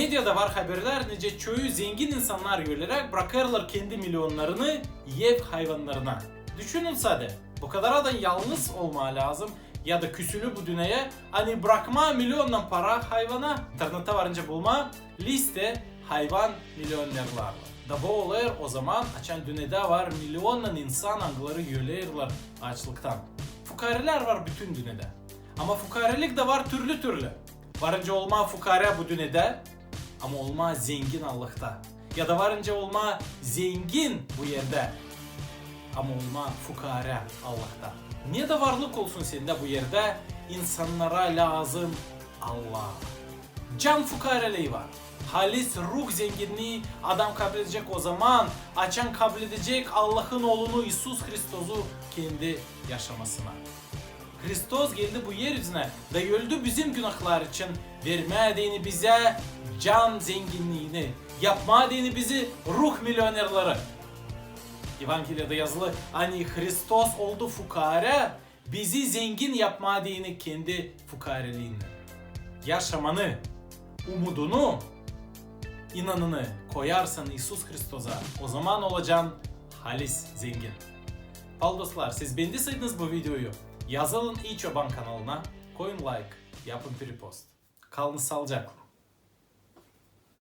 Medyada var haberler nece çoğu zengin insanlar görerek bırakırlar kendi milyonlarını yev hayvanlarına. Düşünün sade. Bu kadar adam yalnız olma lazım ya da küsülü bu dünyaya hani bırakma milyondan para hayvana internete varınca bulma liste hayvan milyonerler. Da bu olur o zaman açan dünyada var milyonla insan angları yöleyirler açlıktan. Fukareler var bütün dünyada. Ama fukarelik de var türlü türlü. Varınca olma fukare bu dünyada ama olma zengin Allah'ta. Ya da varınca olma zengin bu yerde ama olma fukare Allah'ta. Niye de varlık olsun sende bu yerde? İnsanlara lazım Allah. Can fukareliği var. Halis ruh zenginliği adam kabul edecek o zaman açan kabul edecek Allah'ın oğlunu İsus Hristos'u kendi yaşamasına. Hristos geldi bu yeryüzüne ve öldü bizim günahlar için. Vermediğini bize can zenginliğini, yapmadığını bizi ruh milyonerleri. Evangelia'da yazılı hani Hristos oldu fukare, bizi zengin yapmadığını kendi fukareliğini. Yaşamanı, umudunu, inanını koyarsan İsus Hristos'a o zaman olacaksın halis zengin. Al dostlar siz beğendiyseniz bu videoyu yazılın İyi Çoban kanalına, koyun like, yapın repost. Kalın sağlıcakla.